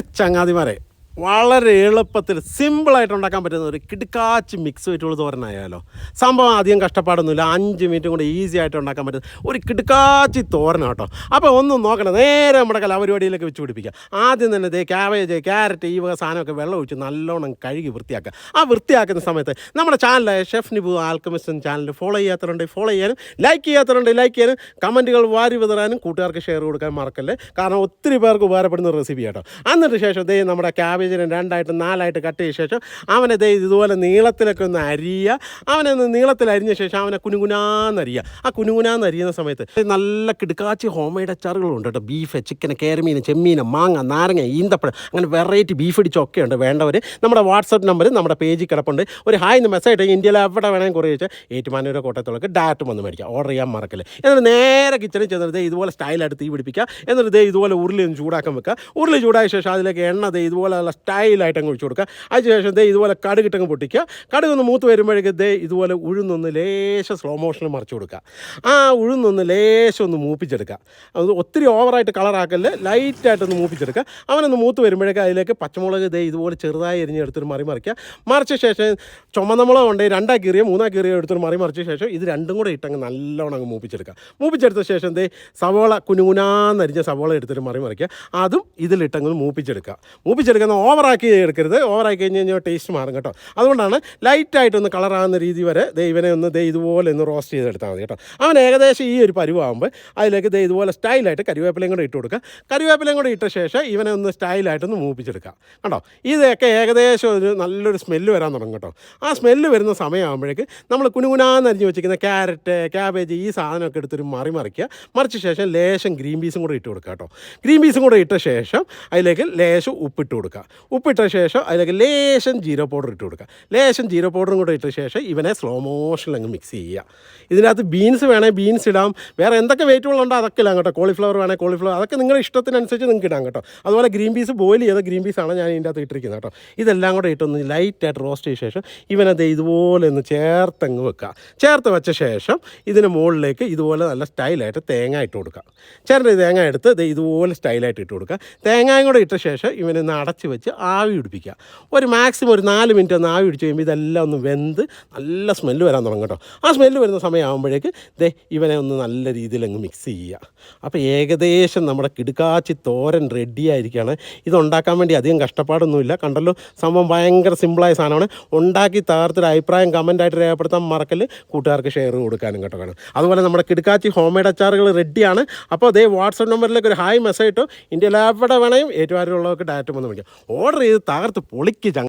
ചങ്ങാതിമാരെ. വളരെ എളുപ്പത്തിൽ സിമ്പിളായിട്ട് ഉണ്ടാക്കാൻ പറ്റുന്ന ഒരു കിടുക്കാച്ച് മിക്സ് വെറ്റുള്ള തോരനായാലോ. സംഭവം അധികം കഷ്ടപ്പാടൊന്നുമില്ല. അഞ്ച് മിനിറ്റും കൂടെ ഈസി ആയിട്ട് ഉണ്ടാക്കാൻ പറ്റുന്ന ഒരു കിടുക്കാച്ചി തോരന കേട്ടോ. അപ്പോൾ ഒന്നും നോക്കണ്ട നേരെ നമ്മുടെ കലാപരിപാടിയിലേക്ക് വെച്ച് പിടിപ്പിക്കുക ആദ്യം തന്നെ ദേ ക്യാബേജ് ക്യാരറ്റ് ഈ വക സാധനമൊക്കെ വെള്ളം ഒഴിച്ച് നല്ലോണം കഴുകി വൃത്തിയാക്കുക. ആ വൃത്തിയാക്കുന്ന സമയത്ത് നമ്മുടെ ചാനലായ ഷെഫ് നിബു ആൽക്കമിസ്റ്റൻ ചാനൽ ഫോളോ ചെയ്യാത്തവരുണ്ട് ഫോളോ ചെയ്യാനും ലൈക്ക് ചെയ്യാത്തവരുണ്ട് ലൈക്ക് ചെയ്യാനും കമന്റുകൾ വാരി വിതറാനും കൂട്ടുകാർക്ക് ഷെയർ കൊടുക്കാൻ മറക്കല്ലേ? കാരണം ഒത്തിരി പേർക്ക് ഉപകാരപ്പെടുന്ന റെസിപ്പി കേട്ടോ. എന്നിട്ട് ശേഷം ദേ നമ്മുടെ ക്യാബേജിനെ രണ്ടായിട്ട് നാലായിട്ട് കട്ട് ചെയ്ത ശേഷം അവനെ ദേ ഇതുപോലെ നീളത്തിലൊക്കെ ഒന്ന് അരിയുക അവനെ ഒന്ന് നീളത്തിൽ അരിഞ്ഞ ശേഷം അവനെ കുനുകുനാന്ന് അരിയുക ആ കുനുകുനാന്ന് അരിയുന്ന സമയത്ത് നല്ല കിടുക്കാച്ചി ഹോംമെയ്ഡ് അച്ചാറുകളുണ്ട് കേട്ടോ. ബീഫ് ചിക്കൻ കേരമീൻ ചെമ്മീൻ മാങ്ങ നാരങ്ങ ഈന്തപ്പഴം അങ്ങനെ വെറൈറ്റി ബീഫ് ഇടിച്ചൊക്കെ ഉണ്ട് വേണ്ടവർ നമ്മുടെ വാട്സപ്പ് നമ്പർ നമ്മുടെ പേജിൽ കിടപ്പുണ്ട്. ഒരു ഹായ് എന്ന് മെസ്സേജ് ഇട്ടെങ്കിൽ ഇന്ത്യയിൽ എവിടെ വേണമെങ്കിൽ കുറേ വെച്ചാൽ ഏറ്റുമാനൂരോ കോട്ടയത്തോളൊക്കെ ഡയറക്റ്റ് വന്ന് മേടിക്കുക ഓർഡർ ചെയ്യാൻ മറക്കില്ല. എന്നിട്ട് നേരെ കിച്ചണിൽ ചെന്നിട്ട് ദേ ഇതുപോലെ സ്റ്റൈലായിട്ട് തീ പിടിപ്പിക്കുക എന്നിട്ട് ദേ ഇതുപോലെ ഉരുളി ഒന്ന് ചൂടാക്കാൻ വെക്കുക. ഉരുളി ചൂടായ ശേഷം അതിലേക്ക് എണ്ണ ദേ ഇതുപോലെയുള്ള സ്റ്റൈലായിട്ട് അങ്ങ് ഒഴിച്ചു കൊടുക്കുക. അതിനുശേഷം ദേ ഇതുപോലെ കടുകിട്ടങ്ങ് പൊട്ടിക്കുക. കടുക് ഒന്ന് മൂത്ത് വരുമ്പോഴേക്ക് ദേ ഇതുപോലെ ഉഴുന്നൊന്ന് ലേശം സ്ലോ മോഷനിൽ മറിച്ച് കൊടുക്കുക. ആ ഉഴുന്നൊന്ന് ലേശം ഒന്ന് മൂപ്പിച്ചെടുക്കുക. അത് ഒത്തിരി ഓവറായിട്ട് കളറാക്കൽ ലൈറ്റായിട്ടൊന്ന് മൂപ്പിച്ചെടുക്കുക. അവനൊന്ന് മൂത്ത് വരുമ്പോഴേക്ക് അതിലേക്ക് പച്ചമുളക് ദേ ഇതുപോലെ ചെറുതായി എരിഞ്ഞെടുത്തൊരു മറി മറിക്കുക. മറിച്ച ശേഷം ചുമന്ന മുളക് ഉണ്ട് രണ്ടാ കീറിയോ മൂന്നാ കീറിയോ എടുത്തൊരു മറി മറിച്ച ശേഷം ഇത് രണ്ടും കൂടെ ഇട്ടങ്ങ് നല്ലോണം അങ്ങ് മൂപ്പിച്ചെടുക്കുക. മൂപ്പിച്ചെടുത്ത ശേഷം ദേ സവോള കുനുകുനാന്നരിഞ്ഞ സവോള എടുത്തിട്ട് മറി മറിക്കുക. അതും ഇതിലിട്ടങ്ങ് മൂപ്പിച്ചെടുക്കുക. മൂപ്പിച്ചെടുക്കുന്ന ഓവറാക്കി എടുക്കരുത്. ഓവറാക്കി കഴിഞ്ഞ് കഴിഞ്ഞാൽ ടേസ്റ്റ് മാറും കേട്ടോ. അതുകൊണ്ടാണ് ലൈറ്റായിട്ടൊന്ന് കളറാകുന്ന രീതി വരെ ദേ ഇവനെ ഒന്ന് ദേ ഇതുപോലെ ഒന്ന് റോസ്റ്റ് ചെയ്തെടുത്താൽ മതി കേട്ടോ. അവൻ ഏകദേശം ഈ ഒരു പരുവാകുമ്പോൾ അതിലേക്ക് ദേ ഇതുപോലെ സ്റ്റൈലായിട്ട് കരിവേപ്പിലയും കൂടെ ഇട്ട് കൊടുക്കുക. കരിവേപ്പിലയും കൂടെ ഇട്ട ശേഷം ഇവനെ ഒന്ന് സ്റ്റൈലായിട്ടൊന്ന് മൂപ്പിച്ചെടുക്കുക. കണ്ടോ? ഇതൊക്കെ ഏകദേശം ഒരു നല്ലൊരു സ്മെല്ല് വരാൻ തുടങ്ങും കേട്ടോ. ആ സ്മെല്ല് വരുന്ന സമയമാകുമ്പോഴേക്ക് നമ്മൾ കുനുകുനാന്ന് അരിഞ്ഞ് വെച്ചിരിക്കുന്ന ക്യാരറ്റ് ക്യാബേജ് ഈ സാധനമൊക്കെ എടുത്തൊരു മറി മറിക്കുക. മറിച്ച ശേഷം ലേശം ഗ്രീൻ പീസും കൂടെ ഇട്ട് കൊടുക്കുക കേട്ടോ. ഗ്രീൻ പീസും കൂടെ ഇട്ട ശേഷം അതിലേക്ക് ലേശം ഉപ്പിട്ട് കൊടുക്കുക. ഉപ്പിട്ട ശേഷം അതിലേക്ക് ലേശം ജീരോ പൗഡർ ഇട്ട് കൊടുക്കുക. ലേശം ജീരോ പൗഡറും കൂടെ ഇട്ട ശേഷം ഇവനെ സ്ലോ മോഷനിൽ അങ്ങ് മിക്സ് ചെയ്യുക. ഇതിനകത്ത് ബീൻസ് വേണേൽ ബീൻസ് ഇടാം. വേറെ എന്തൊക്കെ വെയിറ്റുകളുണ്ടോ അതൊക്കെ ഇടാം കേട്ടോ. കോളിഫ്ലവർ വേണേൽ കോളിഫ്ലവർ അതൊക്കെ നിങ്ങളുടെ ഇഷ്ടത്തിനനുസരിച്ച് നിങ്ങൾക്ക് ഇടാം കേട്ടോ. അതുപോലെ ഗ്രീൻ പീസ് ബോയിൽ ചെയ്ത ഗ്രീൻ പീസാണ് ഞാൻ ഇതിന്റെ അകത്ത് ഇട്ടിരിക്കുന്നത് കേട്ടോ. ഇതെല്ലാം കൂടെ ഇട്ടൊന്ന് ലൈറ്റായിട്ട് റോസ്റ്റ് ചെയ്ത ശേഷം ഇവനത് ഇതുപോലെ ഒന്ന് ചേർത്തങ്ങ് വെക്കുക. ചേർത്ത് വെച്ച ശേഷം ഇതിന് മുകളിലേക്ക് ഇതുപോലെ നല്ല സ്റ്റൈലായിട്ട് തേങ്ങ ഇട്ട് കൊടുക്കുക. ചേട്ടന്റെ തേങ്ങ എടുത്ത് ഇതുപോലെ സ്റ്റൈലായിട്ട് ഇട്ട് കൊടുക്കുക. തേങ്ങയും കൂടെ ഇട്ട ശേഷം ഇവനൊന്ന് അടച്ച് ആവി പിടിപ്പിക്കുക. ഒരു മാക്സിമം ഒരു നാല് മിനിറ്റ് ഒന്ന് ആവി പിടിച്ച് കഴിയുമ്പോൾ ഇതെല്ലാം ഒന്ന് വെന്ത് നല്ല സ്മെല്ല് വരാൻ തുടങ്ങും കേട്ടോ. ആ സ്മെല്ല് വരുന്ന സമയമാകുമ്പോഴേക്ക് ദേ ഇവനെ ഒന്ന് നല്ല രീതിയിൽ അങ്ങ് മിക്സ് ചെയ്യുക. അപ്പോൾ ഏകദേശം നമ്മുടെ കിടുക്കാച്ചി തോരൻ റെഡി ആയിരിക്കുകയാണ്. ഇത് ഉണ്ടാക്കാൻ വേണ്ടി അധികം കഷ്ടപ്പാടൊന്നുമില്ല. കണ്ടല്ലോ? സംഭവം ഭയങ്കര സിമ്പിളായ സാധനമാണ്. ഉണ്ടാക്കി തകർത്തൊരു അഭിപ്രായം കമന്റായിട്ട് രേഖപ്പെടുത്താൻ മറക്കൽ കൂട്ടുകാർക്ക് ഷെയർ കൊടുക്കാനും കേട്ടോ കാണും. അതുപോലെ നമ്മുടെ കിടുക്കാച്ചി ഹോം മെയ്ഡ് അച്ചാറുകൾ റെഡിയാണ് അപ്പോൾ അതേ വാട്സപ്പ് നമ്പറിലേക്ക് ഒരു ഹായ് മെസ്സേജ് ഇട്ടോ. ഇന്ത്യയിൽ എവിടെ വേണമെങ്കിൽ ഏറ്റവും ആരുള്ളവർക്ക് ഡയറക്റ്റ് വന്ന് വിളിക്കാം. ഓർഡർ ചെയ്ത് തകർത്ത് പൊളിക്ക് ചങ്ങ